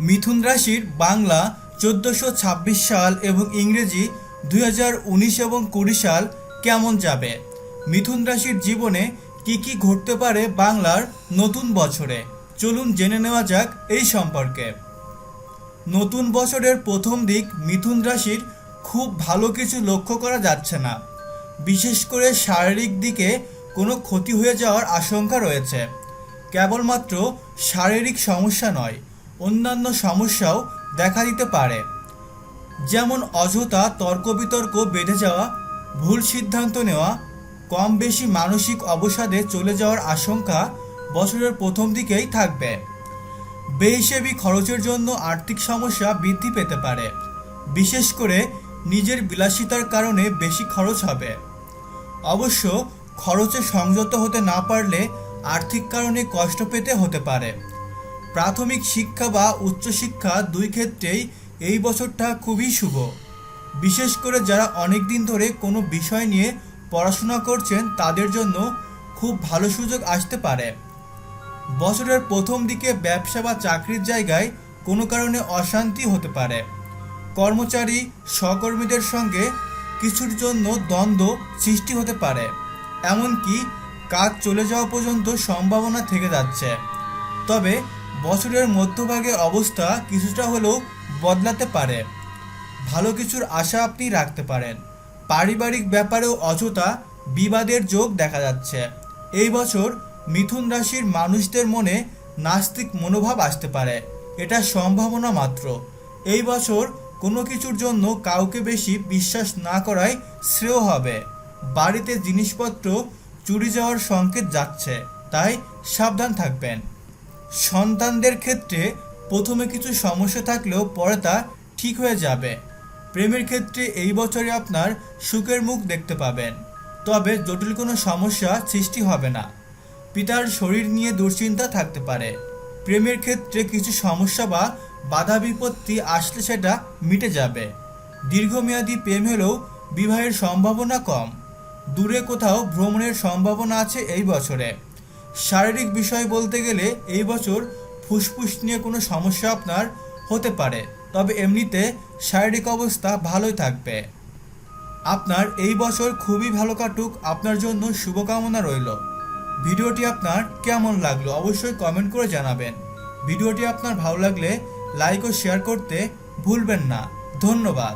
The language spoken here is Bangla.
মিথুন রাশির বাংলা চোদ্দোশো ছাব্বিশ সাল এবং ইংরেজি দুই হাজার উনিশ এবং কুড়ি সাল কেমন যাবে? মিথুন রাশির জীবনে কি কি ঘটতে পারে বাংলার নতুন বছরে? চলুন জেনে নেওয়া যাক এই সম্পর্কে। নতুন বছরের প্রথম দিক মিথুন রাশির খুব ভালো কিছু লক্ষ্য করা যাচ্ছে না। বিশেষ করে শারীরিক দিকে কোনো ক্ষতি হয়ে যাওয়ার আশঙ্কা রয়েছে। কেবলমাত্র শারীরিক সমস্যা নয় অন্যান্য সমস্যাও দেখা দিতে পারে। যেমন অযথা তর্ক বিতর্ক বেঁধে যাওয়া, ভুল সিদ্ধান্ত নেওয়া কম বেশি মানসিক অবসাদে চলে যাওয়ার আশঙ্কা বছরের প্রথম দিকেই থাকবে। বেহিসেবি খরচের জন্য আর্থিক সমস্যা বৃদ্ধি পেতে পারে। বিশেষ করে নিজের বিলাসিতার কারণে বেশি খরচ হবে। অবশ্য খরচে সংযত হতে না পারলে আর্থিক কারণে কষ্ট পেতে হতে পারে। প্রাথমিক শিক্ষা বা উচ্চশিক্ষা দুই ক্ষেত্রেই এই বছরটা খুবই শুভ। বিশেষ করে যারা অনেক দিন ধরে কোনো বিষয় নিয়ে পড়াশোনা করছেন, তাদের জন্য খুব ভালো সুযোগ আসতে পারে। বছরের প্রথম দিকে ব্যবসা বা চাকরির জায়গায় কোনো কারণে অশান্তি হতে পারে। কর্মচারী, সহকর্মীদের সঙ্গে কিছুর জন্য দ্বন্দ্ব সৃষ্টি হতে পারে। এমনকি কাজ চলে যাওয়া পর্যন্ত সম্ভাবনা থেকে যাচ্ছে। তবে বছরের মধ্যভাগে অবস্থা কিছুটা হলেও বদলাতে পারে। ভালো কিছুর আশা আপনি রাখতে পারেন। পারিবারিক ব্যাপারেও অযথা বিবাদের যোগ দেখা যাচ্ছে। এই বছর মিথুন রাশির মানুষদের মনে নাস্তিক মনোভাব আসতে পারে। এটা সম্ভাবনা মাত্র। এই বছর কোনো কিছুর জন্য কাউকে বেশি বিশ্বাস না করাই শ্রেয় হবে। বাড়িতে জিনিসপত্র চুরি যাওয়ার সংকেত যাচ্ছে, তাই সাবধান থাকবেন। সন্তানদের ক্ষেত্রে প্রথমে কিছু সমস্যা থাকলেও পরে তা ঠিক হয়ে যাবে। প্রেমের ক্ষেত্রে এই বছরে আপনার সুখের মুখ দেখতে পাবেন। তবে জটিল কোনো সমস্যা সৃষ্টি হবে না। পিতার শরীর নিয়ে দুশ্চিন্তা থাকতে পারে। প্রেমের ক্ষেত্রে কিছু সমস্যা বা বাধা বিপত্তি আসলে সেটা মিটে যাবে। দীর্ঘমেয়াদী প্রেম হলেও বিবাহের সম্ভাবনা কম। দূরে কোথাও ভ্রমণের সম্ভাবনা আছে এই বছরে। শারীরিক বিষয় বলতে গেলে এই বছর ফুসফুস নিয়ে কোনো সমস্যা আপনার হতে পারে, তবে এমনিতে শারীরিক অবস্থা ভালোই থাকবে। আপনার এই বছর খুবই ভালো কাটুক, আপনার জন্য শুভকামনা রইল। ভিডিওটি আপনার কেমন লাগল অবশ্যই কমেন্ট করে জানাবেন। ভিডিওটি আপনার ভালো লাগলে লাইক ও শেয়ার করতে ভুলবেন না। ধন্যবাদ।